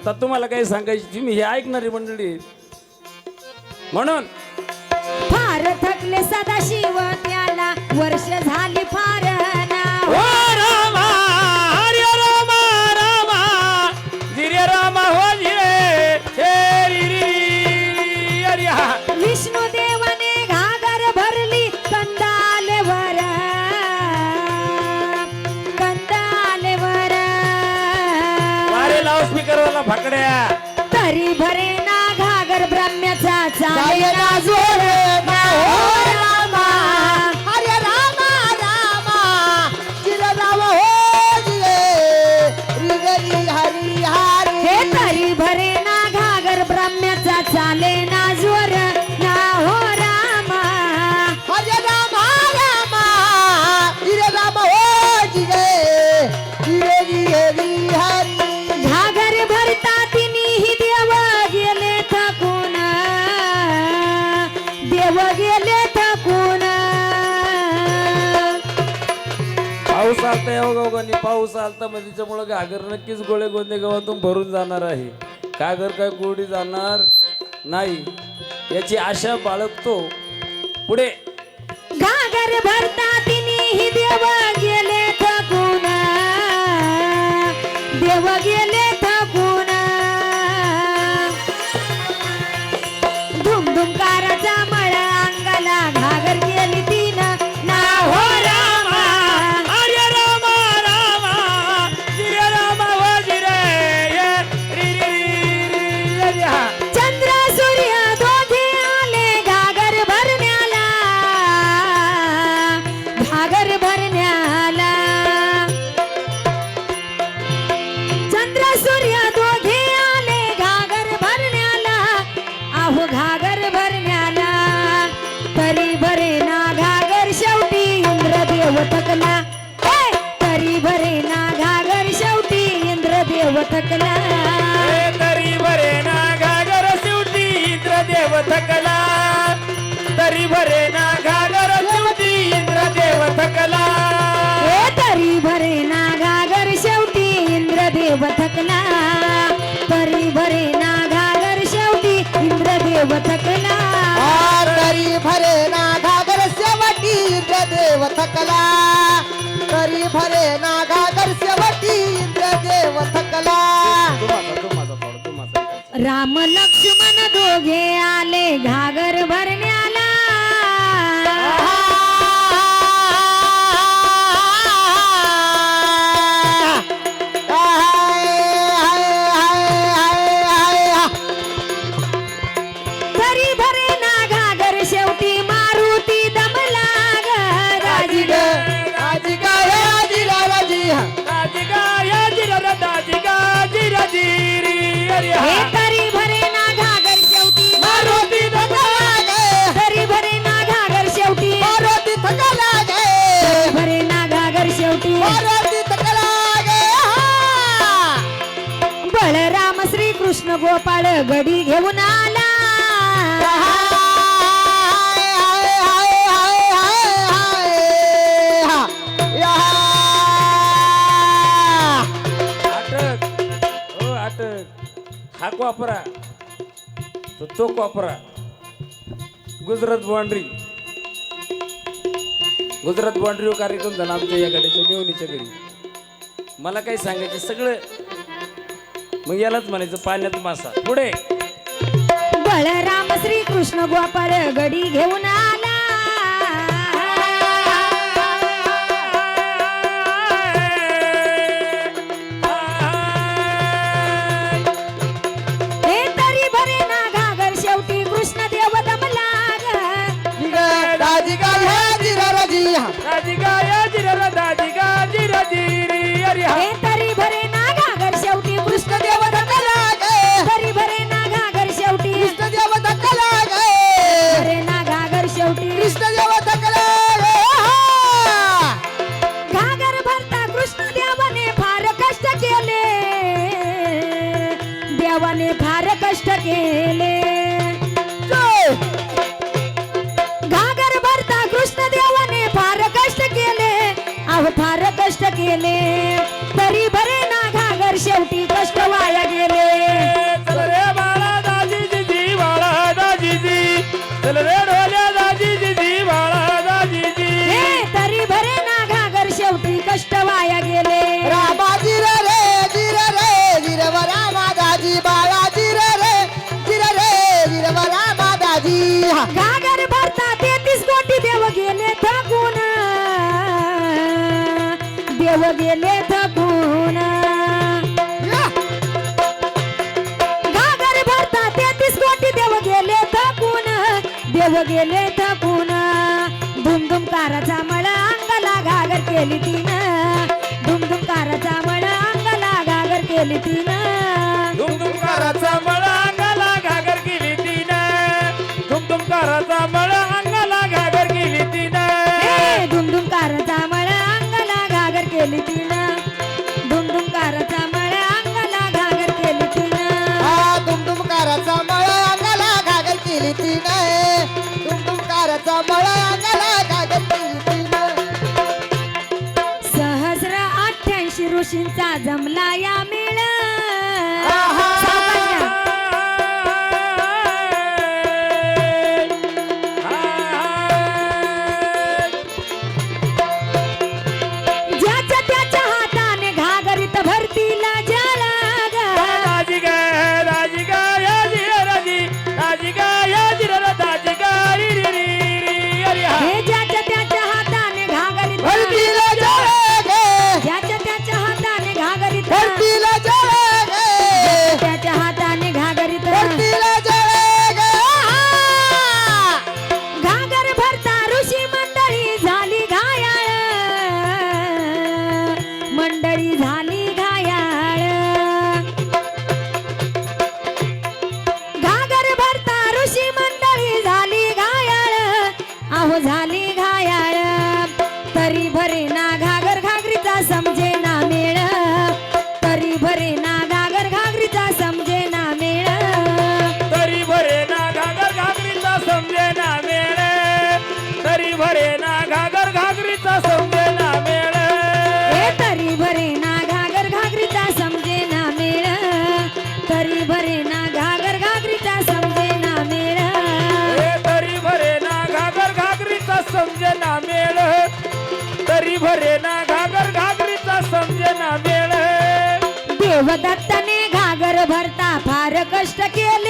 आता तुम्हाला काही सांगायची तुम्ही हे ऐकणारी मंडळी. म्हणून. फार थकले सदाशिव त्याला वर्ष झाली फार फकड्या तरी भरे पाऊस पाऊस आलता मग त्याच्यामुळं घागर नक्कीच गोळे गोंदे गावातून भरून जाणार आहे. घागर काय कोरडी जाणार नाही. याची आशा बाळगतो. पुढे. घागर भरता तिनी देव गेले थकून. देव गेले थकला. तरी बरे ना घागर शेवटी इंद्रदेव थकला. हे तरी भरे ना घागर शेवटी इंद्रदेव थकला. तरी भरे ना घागर शेवटी इंद्रदेव थकला. आ, तरी भरे ना घागर शेवटी इंद्रदेव थकला. तरी भरे ना घागर शेवटी इंद्रदेव थकला. राम लक्ष्मण दोघे आले घागर भरण्या बळराम श्री कृष्ण गोपाळ गडी घेऊन आला. हो अटक हा वापरा. तो तो वापरा. गुजरात बाँड्री. गुजरात बाँड्रीवर कार्यक्रम झाला आमच्या या गाडीच्या मेवणीच्या घरी. मला काही सांगायचं सगळं. मग यालाच म्हणायचं पाण्यात मासा. पुढे. बळराम श्री कृष्ण गोपाळ गडी घेऊन भावाने फार कष्ट केले. हो. घागर भरता कृष्ण देवाने फार कष्ट केले. अहो फार कष्ट केले. तरी बरे ना घागर शेवटी कष्ट वाया गेले. गेले थकून. धुमधुमकाराचा मळा अंगाला घागर केली तिनं. धुमधुमकाराचा मळा अंगाला घागर केली तिनं. काराचा मळा अंगाला घागर केली तिनं. धुमधुमकाराचा मळा सहस्र अठ्ठ्याऐंशी ऋषींचा जमला या मेळा. ডাকিয়ে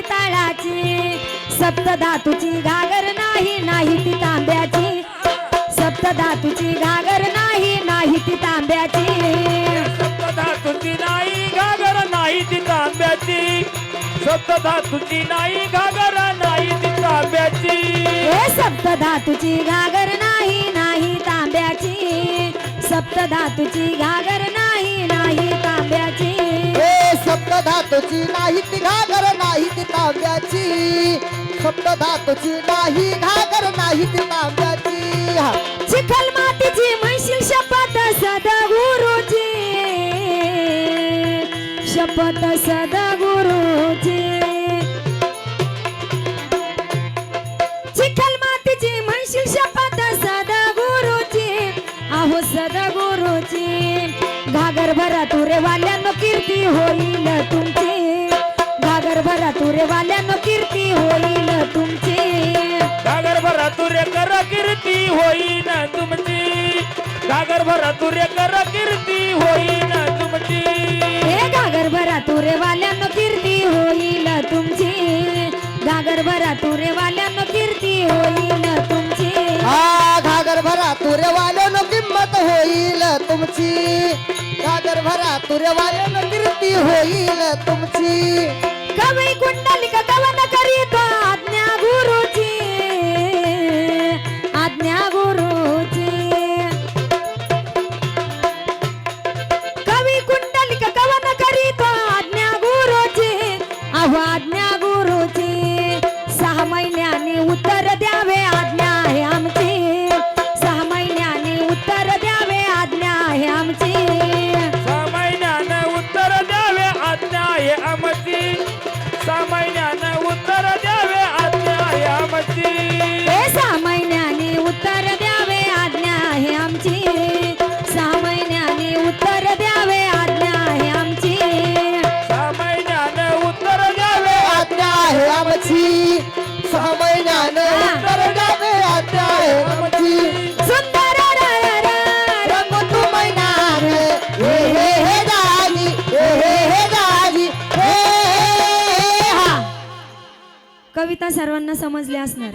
नाही ताळाची सप्त धातूची घागर नाही नाही ती तांब्याची. सप्त धातूची घागर नाही नाही ती तांब्याची. सप्त धातूची नाही घागर नाही ती तांब्याची. सप्त धातूची नाही घागर नाही ती तांब्याची. सप्त धातूची घागर नाही नाही तांब्याची. सप्त धातूची घागर नाही नाही तांब्याची. सप्त धातूची नाही घागर ती तांब्याची. खंड धातूची नाही घागर ती तांब्याची. चिखल मातीची म्हणशील शपथ सदा गुरुची शपथ सदा गुरुची चिखल मातीची शपथ आहो घागर भरा तुरे वाल्यानं कीर्ती होईल तू. भरा तुरे वाल्यानो कीर्ती होईल तुमची. गागर भरा तुरे कर कीर्ती होईन तुमची. गागर भरा तुरे कर कीर्ती होईन तुमची. हे घागर भरा तुरे वाल्यानो कीर्ती होईल तुमची. घागर भरा तुरे वाल्यानो कीर्ती होईल तुमची. हा घागर भरा तुरेवाल्यानं किंमत होईल तुमची. घागर भरा तुरेवाल्यानं कीर्ती होईल तुमची. ಕವಿ ಕುಂಡಲಿಕ ಕವನ ಕರಿಯ आमची. उत्तर द्यावे आज्ञा आहे आमची. सहा महिन्यानं उत्तर द्यावे आज्ञा आहे आमची. सहा महिन्यानं उत्तर द्यावे आज्ञा आहे आमची. सुंदर र र र. रंग तू मैना रे हे हे हे दाजी हे हे हे दाजी. हे हे हे हा. कविता सर्वांना समजली असणार